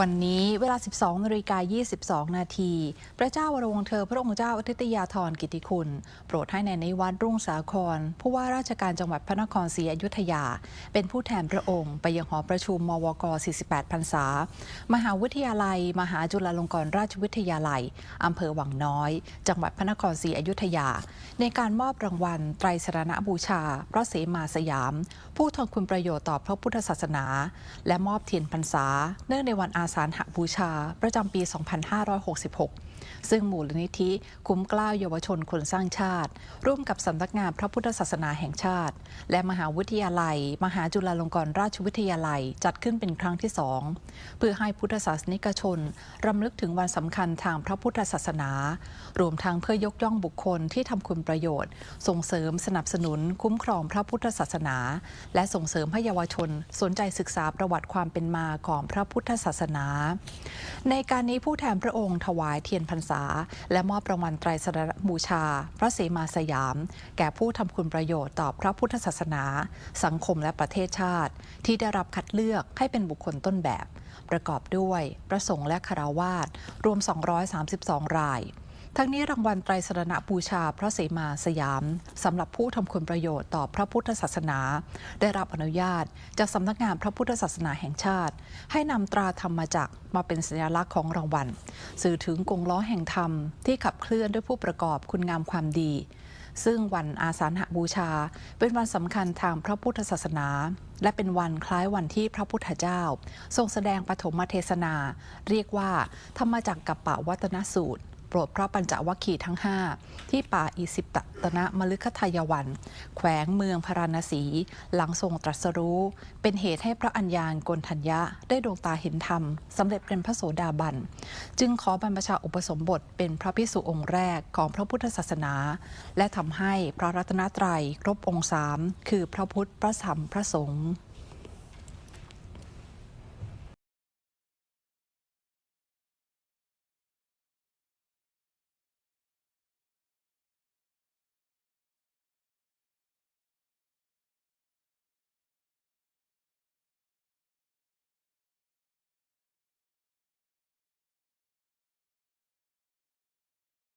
วันนี้เวลา 12นาฬิกา22 นาที พระเจ้าวรวงเธอพระองค์เจ้าอทิตยาธรกิติคุณ โปรดให้ในายนิวัฒน์รุ่งสาคร ผู้ว่าราชการจังหวัดพระนครศรีอยุธยา เป็นผู้แทนพระองค์ ไปยังหอประชุมมวก 48 พรรษา มหาวิทยาลัย มหาจุฬาลงกรณราชวิทยาลัย อำเภอวังน้อย จังหวัดพระนครศรีอยุธยา ในการมอบรางวัล ไตรสรณบูชา พระเสมาสยาม ผู้ทนคุณประโยชน์ต่อพระพุทธศาสนา และมอบเทียนพรรษา เนื่องในวันอาสาฬหบูชา ประจำปี 2566 ซึ่งมูลนิธิคุ้มกล้าเยาวชนคนสร้างชาติ ร่วมกับสำนักงานพระพุทธศาสนาแห่งชาติ และมหาวิทยาลัย มหาจุฬาลงกรณราชวิทยาลัย จัดขึ้นเป็นครั้งที่สองเพื่อให้พุทธศาสนิกชนรำลึกถึงวันสำคัญทางพระพุทธศาสนา รวมทั้งเพื่อยกย่องบุคคลที่ทำคุณประโยชน์ ส่งเสริมสนับสนุน คุ้มครองพระพุทธศาสนา และส่งเสริมให้เยาวชน สนใจศึกษาประวัติความเป็นมาของพระพุทธศาสนาในการนี้ผู้แทนพระองค์ถวายเทียนพรรษา และมอบรางวัลไตรสรณบูชา พระเสมาสยาม แก่ผู้ทำคุณประโยชน์ต่อพระพุทธศาสนา สังคมและประเทศชาติ ที่ได้รับคัดเลือกให้เป็นบุคคลต้นแบบ ประกอบด้วยพระสงฆ์และคารวาสรวม 232 ราย ทั้งนี้รางวัลไตรสรณบูชาพระเสมาสยามสำหรับผู้ทำคุณประโยชน์ต่อพระพุทธศาสนา ได้รับอนุญาต จากสำนักงานพระพุทธศาสนาแห่งชาติ ให้นำตราธรรมจักรมาเป็นสัญลักษณ์ของรางวัล สื่อถึงกงล้อแห่งธรรมที่ขับเคลื่อนด้วยผู้ประกอบคุณงามความดี ซึ่งวันอาสาฬหบูชา เป็นวันสำคัญทางพระพุทธศาสนา และเป็นวันคล้ายวันที่พระพุทธเจ้า ทรงแสดงปฐมเทศนา เรียกว่า ธรรมจักรกับปะวัตนสูตร ปรดพระปัญจวัคคีย์ทั้ง 5 ที่ป่าอิสิปตนะมฤคทายวัน แขวงเมืองพาราณสี หลังทรงตรัสรู้ เป็นเหตุให้พระอัญญาณกนทัญญะได้ดวงตาเห็นธรรมสำเร็จเป็นพระโสดาบัน จึงขอบรรพชาอุปสมบทเป็นพระพิสุองค์แรกของพระพุทธศาสนา และทำให้พระรัตนตรัยครบองค์สามคือพระพุทธพระธรรมพระสงฆ์